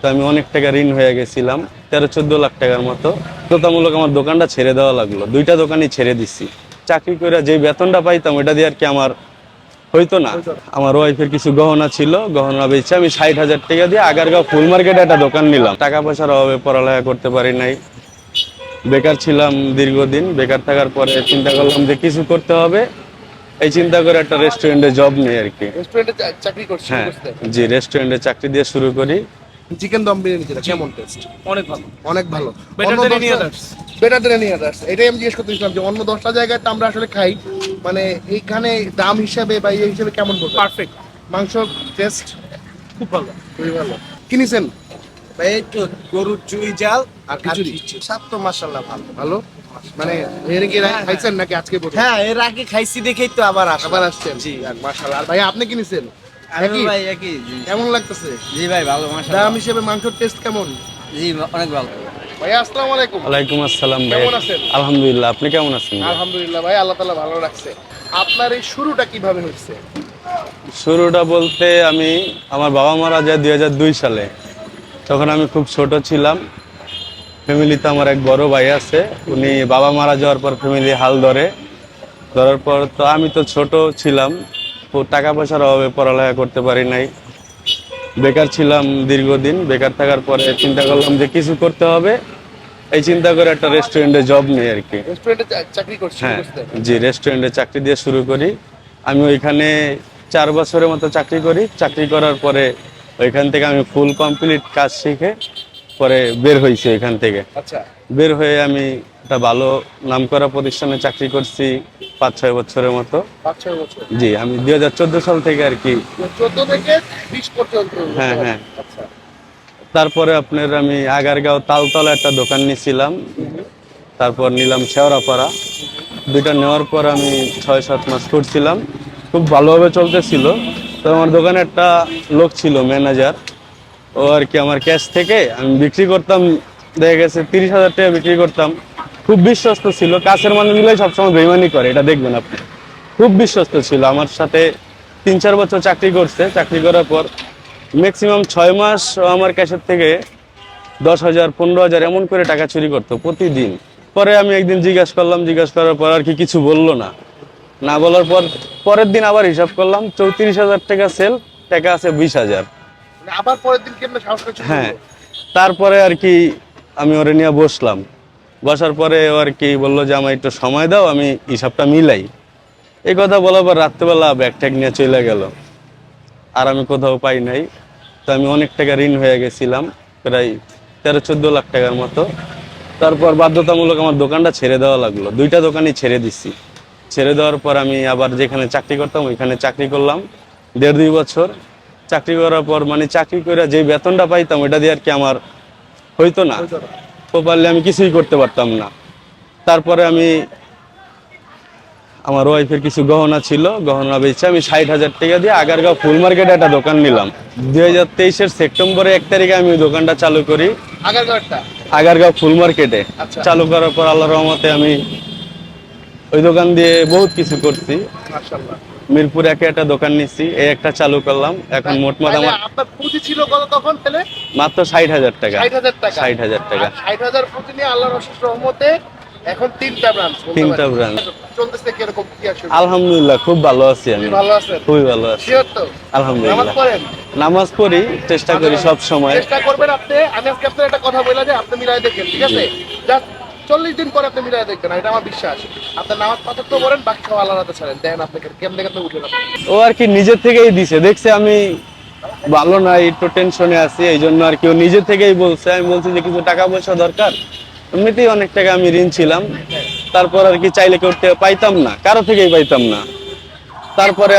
তো আমি অনেক টাকা ঋণ হয়ে গেছিলাম তেরো চোদ্দ লাখ টাকার মতো। বাধ্যতামূলক আমার দোকানটা ছেড়ে দেওয়া লাগল দুইটা দোকানই ছেড়ে দিছি। চাকরি করে যে বেতনটা পাইতাম ওটা দিয়ে আর কি আমার হইতো না। আমার ওয়াইফের কিছু গহনা ছিল গহনা বেচে আমি ষাট হাজার টাকা দিয়ে আগারগাঁও ফুল মার্কেটে একটা দোকান নিলাম। টাকা পয়সার অভাবে পড়ালেখা করতে পারি নাই। বেকার ছিলাম দীর্ঘদিন বেকার থাকার পরে চিন্তা করলাম যে কিছু করতে হবে। এই চিন্তা করে একটা রেস্টুরেন্টে জব নেই আর কি। রেস্টুরেন্টে চাকরি করছি হ্যাঁ জি রেস্টুরেন্টে চাকরি দিয়ে শুরু করি। চিকেন দম বিরিয়ানি যেটা কেমন টেস্ট অনেক ভালো। অনেক ভালো। Better than any others. Better than any others এটাই আমি জিজ্ঞেস করতেছিলাম যে অন্য দশটা জায়গায় তো আমরা আসলে খাই মানে এইখানে দাম হিসাবে বা এই হিসাবে কেমন বলব পারফেক্ট মাংস টেস্ট খুব ভালো। খুবই ভালো। কিনেছেন ভাই এই তো গরুর চুই জাল আর খিচুড়ি। সব তো মাসাল্লাহ ভালো। ভালো? মানে এর কি খাইছেন নাকি আজকে? হ্যাঁ এর আগে খাইছি দেখেই তো আবার আবার আসছেন। জি। মাশাআল্লাহ। আর ভাই আপনি কিনেছেন একই? ভাই একই। কেমন লাগতেছে? জি ভাই ভালো দাম হিসেবে মাংসের টেস্ট কেমন? জি অনেক ভালো। ভাই আসসালামু আলাইকুম। ওয়ালাইকুম আসসালাম ভাই। কেমন আছেন? আলহামদুলিল্লাহ আপনি কেমন আছেন ভাই? আলহামদুলিল্লাহ ভাই আল্লাহ তাআলা ভালো রাখছে। আপনার এই শুরুটা কীভাবে হচ্ছে শুরুটা বলতে আমি আমার বাবা মারা যায় দুই হাজার দুই সালে। তখন আমি খুব ছোট ছিলাম। ফ্যামিলিতে আমার এক বড় ভাই আছে। উনি বাবা মারা যাওয়ার পর ফ্যামিলি হাল ধরে। ধরার পর তো আমি তো ছোট ছিলাম। টাকা পয়সার অভাবে পড়ালেখা করতে পারি নাই। বেকার ছিলাম দীর্ঘদিন বেকার থাকার পরে চিন্তা করলাম যে কিছু করতে হবে। এই চিন্তা করে একটা রেস্টুরেন্টে জব নেই আর কি। হ্যাঁ জি রেস্টুরেন্টে চাকরি দিয়ে শুরু করি। আমি ওইখানে চার বছরের মতো চাকরি করি। চাকরি করার পরে ওইখান থেকে আমি ফুল কমপ্লিট কাজ শিখে পরে বের হয়েছি এখান থেকে। আচ্ছা। বের হয়ে আমি একটা ভালো নামকরা প্রতিষ্ঠানে চাকরি করছি পাঁচ ছয় বছরের মতো। পাঁচ ছয় বছর। জি আমি দুই হাজার চোদ্দ সাল থেকে আর কি। চোদ্দ থেকে বিশ পর্যন্ত। হ্যাঁ, হ্যাঁ। আচ্ছা। তারপরে আপনার আমি আগারগাঁও তালতলা একটা দোকান নিয়েছিলাম তারপর নিলাম শেওড়াপাড়া। দুইটা নেওয়ার পর আমি ছয় সাত মাস করছিলাম খুব ভালোভাবে চলতেছিল। তো আমার দোকানে একটা লোক ছিল ম্যানেজার। ও আর কি আমার ক্যাশ থেকে? আমি বিক্রি করতাম, দেখা গেছে তিরিশ হাজার টাকা বিক্রি করতাম। খুব বিশ্বস্ত ছিল, কাছের মানুষগুলোই সবসময় বেইমানি করে, এটা দেখবেন আপনি। খুব বিশ্বস্ত ছিল, আমার সাথে তিন চার বছর চাকরি করছে, চাকরি করার পর ম্যাক্সিমাম ছয় মাস আমার ক্যাশের থেকে দশ হাজার, পনেরো হাজার এমন করে টাকা চুরি করতো প্রতিদিন। পরে আমি একদিন জিজ্ঞাসা করলাম, জিজ্ঞাসা করার পর আর কি কিছু বলল না। না বলার পর পরের দিন আবার হিসাব করলাম, চৌত্রিশ হাজার টাকা সেল টাকা আছে বিশ হাজার। আবার পরের দিন কেমন সাহস করে হ্যাঁ? তারপরে আর কি আমি ওরে নিয়ে বসলাম। বসার পরে ও আর কি বলল যে আমার একটু সময় দাও আমি হিসাবটা মিলাই। এই কথা বলার পর রাত্রেবেলা ব্যাগ ট্যাগ নিয়ে চলে গেল। আর আমি কোথাও পাই নাই। তো আমি অনেক টাকা ঋণ হয়ে গেছিলাম প্রায় তেরো চোদ্দ লাখ টাকার মতো। তারপর বাধ্যতামূলক আমার দোকানটা ছেড়ে দেওয়া লাগল। দুইটা দোকানই ছেড়ে দিছি। ছেড়ে দেওয়ার পর আমি আবার যেখানে চাকরি করতাম ওইখানে চাকরি করলাম। দেড় দুই বছর। চাকরি করার পর মানে চাকরি করে যে বেতনটা পাইতাম ওটা দিয়ে আর কি আমার হইতো না। প্রপারলি আমি কিছুই করতে পারতাম না। তারপরে আমি আমার ওয়াইফের কিছু গহনা ছিল গহনা বেচে আমি ষাট হাজার টাকা দিয়ে আগারগাঁও ফুল মার্কেটে একটা দোকান নিলাম। দুই হাজার তেইশের সেপ্টেম্বরে এক তারিখে আমি ওই দোকানটা চালু করি। আগের আগারগাঁও ফুল মার্কেটে। আচ্ছা। চালু করার পর আল্লাহ রহমতে আমি ওই দোকান দিয়ে বহুত কিছু করছি। মিরপুর একে একটা দোকান নিচ্ছি এই একটা চালু করলাম। এখন মোটমাট আমার আপনার পুঁজি ছিল কত তখন তাহলে? মাত্র ষাট হাজার টাকা। ষাট হাজার টাকা। ষাট হাজার টাকা। ষাট হাজার পুঁজি নিয়ে আল্লাহর অশেষ রহমতে এখন তিনটা ব্রাঞ্চ তিনটা branch। চলতেছে কীরকম কি আসলে আলহামদুলিল্লাহ খুব ভালো আছি আমি। ভালো আছেন? খুবই ভালো আছি। নামাজ আলহামদুলিল্লাহ। পড়েন? নামাজ পড়ি চেষ্টা করি সব সময়। চেষ্টা করবেন আপনি। আমি আজকে আপনার একটা কথা বলে যে আপনি মিলাই দেখেন ঠিক আছে? জাস্ট চল্লিশ দিন পরে আপনি মিলাই দেখবেন এটা আমার বিশ্বাস। আপনার নামাজ পাথর তো করেন বাকি সব আল্লাহ রাতে ছাড়েন। দেন আপনাকে কেমন কেমন উঠে ও আর কি নিজে থেকেই দিছে। দেখছে আমি ভালো না একটু টেনশনে আছি এই জন্য আর কি ও নিজে থেকেই বলছে। আমি বলছি যে কিছু টাকা পয়সা দরকার? এমনিতেই অনেক টাকা আমি ঋণ ছিলাম। তারপর আর কি চাইলে করতে পাইতাম না কারও থেকেই পাইতাম না। তারপরে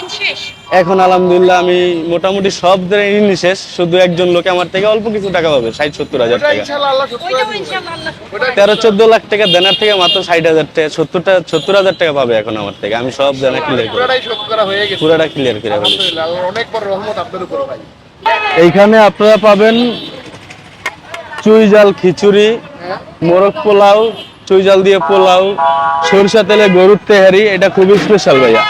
ঋণ শেষ। এখন আলহামদুলিল্লাহ আমি মোটামুটি সব ঋণ শেষ। শুধু একজন লোকে আমার থেকে অল্প কিছু টাকা পাবে ষাট সত্তর হাজার টাকা। তেরো চোদ্দ লাখ টাকা দেনার থেকে মাত্র ষাট হাজার টাকা সত্তরটা সত্তর হাজার টাকা পাবে এখন আমার থেকে। আমি সব দেনা ক্লিয়ার করে। পুরোটা ক্লিয়ার করে ফেলি অনেক বড় রহমত আপনার উপর ভাই। এইখানে আপনারা পাবেন চুই জাল খিচুড়ি হ্যাঁ। মোরগ পোলাও চুই জাল দিয়ে পোলাও সরিষা তেলে গরুর তেহারি এটা খুবই স্পেশাল ভাইয়া।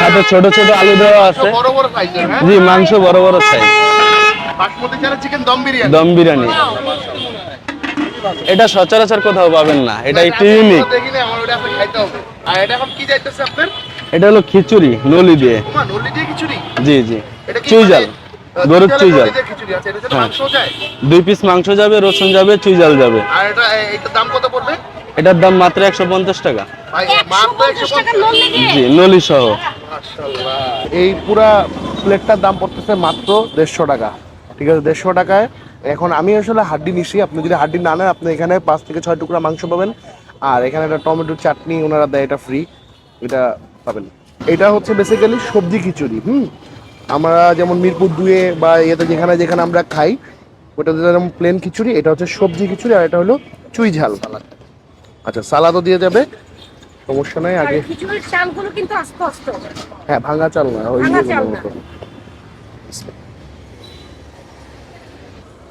সাথে ছোট ছোট আলু দেওয়া আছে। বড় বড় সাইজের হ্যাঁ? জি মাংস বড় বড় সাইজ বাসমতি চালের চিকেন দম বিরিয়ানি। দম বিরিয়ানি। এটা সচরাচর কোথাও পাবেন না। এটা একটু ইউনিক দেখিনি আমার ওটা আপনি খাইতে হবে। আর এটা এখন কি যাইতেছে আপনার? এটা হলো খিচুড়ি নলি দিয়ে। নলি দিয়ে খিচুড়ি? জি জি। এটা কি চুইজাল মানে, গরুর চুইজাল হ্যাঁ। মাংস যায়? দুই পিস মাংস যাবে রসুন যাবে চুইজাল যাবে। আর এটা এ- দাম কত পড়বে? এটার দাম মাত্র একশো পঞ্চাশ টাকা। জি নলি সহ। এই পুরা প্লেটটার দাম পড়তেছে মাত্র দেড়শো টাকা। ঠিক আছে, দেড়শো টাকায়। এখন আমি আসলে হাড্ডি নিছি, আপনি যদি হাড্ডি না নেন, আপনি এখানে পাঁচ থেকে ছয় টুকরা মাংস পাবেন। আর এখানে একটা টমেটোর চাটনি, ওনারা দেয় এটা ফ্রি এটা পাবেন। এটা হচ্ছে বেসিক্যালি সবজি খিচুড়ি, হুম? আমরা যেমন মিরপুর দুয়ে বা ইয়েতে যেখানে যেখানে আমরা খাই ওটা যেমন প্লেন খিচুড়ি, এটা হচ্ছে সবজি খিচুড়ি, আর এটা হলো চুই ঝাল। আচ্ছা সালাদও দিয়ে যাবে। সমস্যা নাই আগে খিচুড়ির চালগুলো কিন্তু আস্তে আস্তে হ্যাঁ ভাঙা চাল না ওই মতো।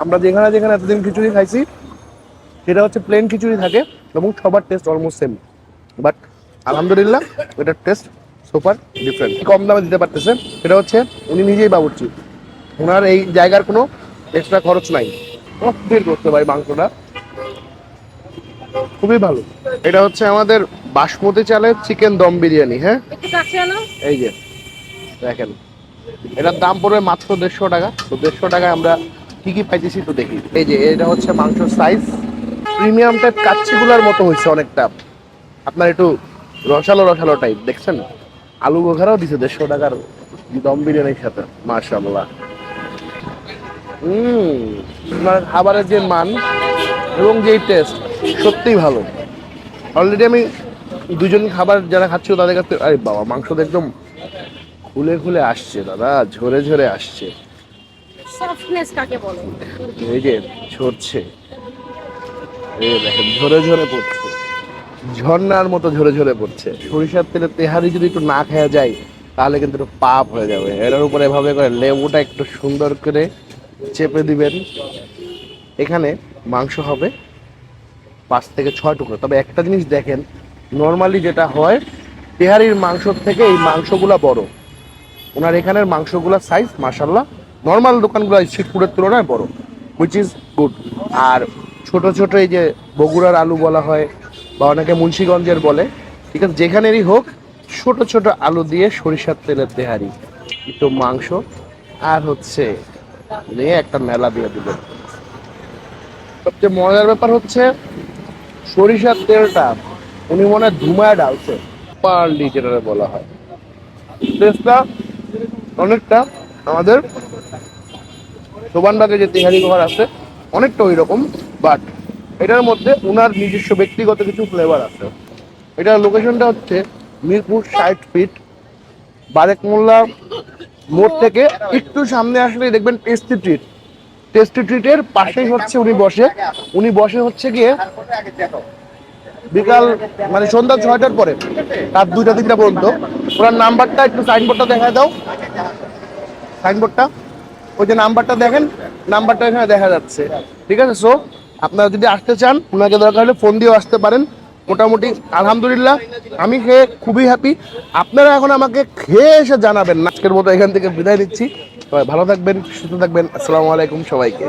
আমরা যেখানে যেখানে এতদিন খিচুড়ি খাইছি সেটা হচ্ছে প্লেন খিচুড়ি থাকে এবং সবার টেস্ট অলমোস্ট সেম বাট আলহামদুলিল্লাহ এটার টেস্ট সুপার ডিফারেন্ট কম দামে দিতে পারতেছে সেটা হচ্ছে উনি নিজেই বাবুর্চি। ওনার এই জায়গার কোনো এক্সট্রা খরচ নাই। বের করতে পারি মাংসটা খুবই ভালো। এটা হচ্ছে আমাদের বাসমতি চালের চিকেন দম বিরিয়ানি হ্যাঁ? এই যে দেখেন। এটার দাম পড়বে মাত্র দেড়শো টাকা। তো দেড়শো টাকায় আমরা কি কি পাইতেছি তো দেখি। এই যে এটা হচ্ছে মাংসর সাইজ প্রিমিয়াম টাইপ কাচ্চিগুলার মতো হয়েছে অনেকটা। আপনার একটু রসালো রসালো টাইপ দেখছেন? আলু গোঘারাও দিছে দেড়শো টাকার দম বিরিয়ানির সাথে মাশাআল্লাহ। হুম খাবারের যে মান এবং যেই টেস্ট সত্যিই ভালো। অলরেডি আমি দুজন খাবার যারা খাচ্ছিল তাদের কাছে আরে বাবা মাংস তো একদম খুলে খুলে আসছে দাদা ঝরে ঝরে আসছে। সফটনেস কাকে বলে? এই যে ঝরছে। এই দেখেন ঝরে ঝরে পড়ছে। ঝর্ণার মতো ঝরে ঝরে পড়ছে। সরিষার তেলে তেহারি যদি একটু না খাওয়া যায় তাহলে কিন্তু একটু পাপ হয়ে যাবে। এটার উপরে এভাবে করে লেবুটা একটু সুন্দর করে চেপে দিবেন। এখানে মাংস হবে পাঁচ থেকে ছয় টুকরো। তবে একটা জিনিস দেখেন নর্মালি যেটা হয়, তেহারির মাংস থেকে এই মাংসগুলা বড়। ওনার এখানের মাংসগুলোর সাইজ মাসাল্লাহ নর্মাল দোকানগুলো শিবপুরের তুলনায় বড় হুইচ ইজ গুড আর ছোট ছোট এই যে বগুড়ার আলু বলা হয়, বা অনেকে মুন্সীগঞ্জের বলে, ঠিক আছে, যেখানেরই হোক, ছোট ছোট আলু দিয়ে সরিষার তেলের তেহারি। একটু মাংস, আর হচ্ছে নিয়ে একটা মেলা দিয়ে দিবেন। সবচেয়ে মজার ব্যাপার হচ্ছে, সরিষার তেলটা উনি মনে হয় ধুমায় ডালছে। পার্লি যেটা বলা হয়। টেস্টটা অনেকটা আমাদের সোবানবাগে যে তেহারি ঘর আছে, অনেকটা ওই রকম বাট এটার মধ্যে ওনার নিজস্ব ব্যক্তিগত কিছু ফ্লেভার আছে। এটার লোকেশনটা হচ্ছে মিরপুর ষাট ফিট বারেক মোল্লা মোড় থেকে একটু সামনে আসলে দেখবেন টেস্টি ট্রিট টেস্টি ট্রিটের পাশেই হচ্ছে উনি বসে। উনি বসে হচ্ছে গিয়ে বিকাল মানে সন্ধ্যা ছয়টার পরে, রাত দুইটা তিনটা পর্যন্ত। ওনার নাম্বারটা একটু সাইনবোর্ডটা দেখা দাও। সাইনবোর্ডটা ওই যে নাম্বারটা দেখেন, নাম্বারটা এখানে দেখা যাচ্ছে। ঠিক আছে সো আপনারা যদি আসতে চান, ওনাকে দরকার হলে ফোন দিয়েও আসতে পারেন। মোটামুটি, আলহামদুলিল্লাহ, আমি খেয়ে খুবই হ্যাপি আপনারা এখন আমাকে খেয়ে এসে জানাবেন। আজকের মতো এখান থেকে বিদায় দিচ্ছি সবাই ভালো থাকবেন, সুস্থ থাকবেন। আসসালামু আলাইকুম সবাইকে।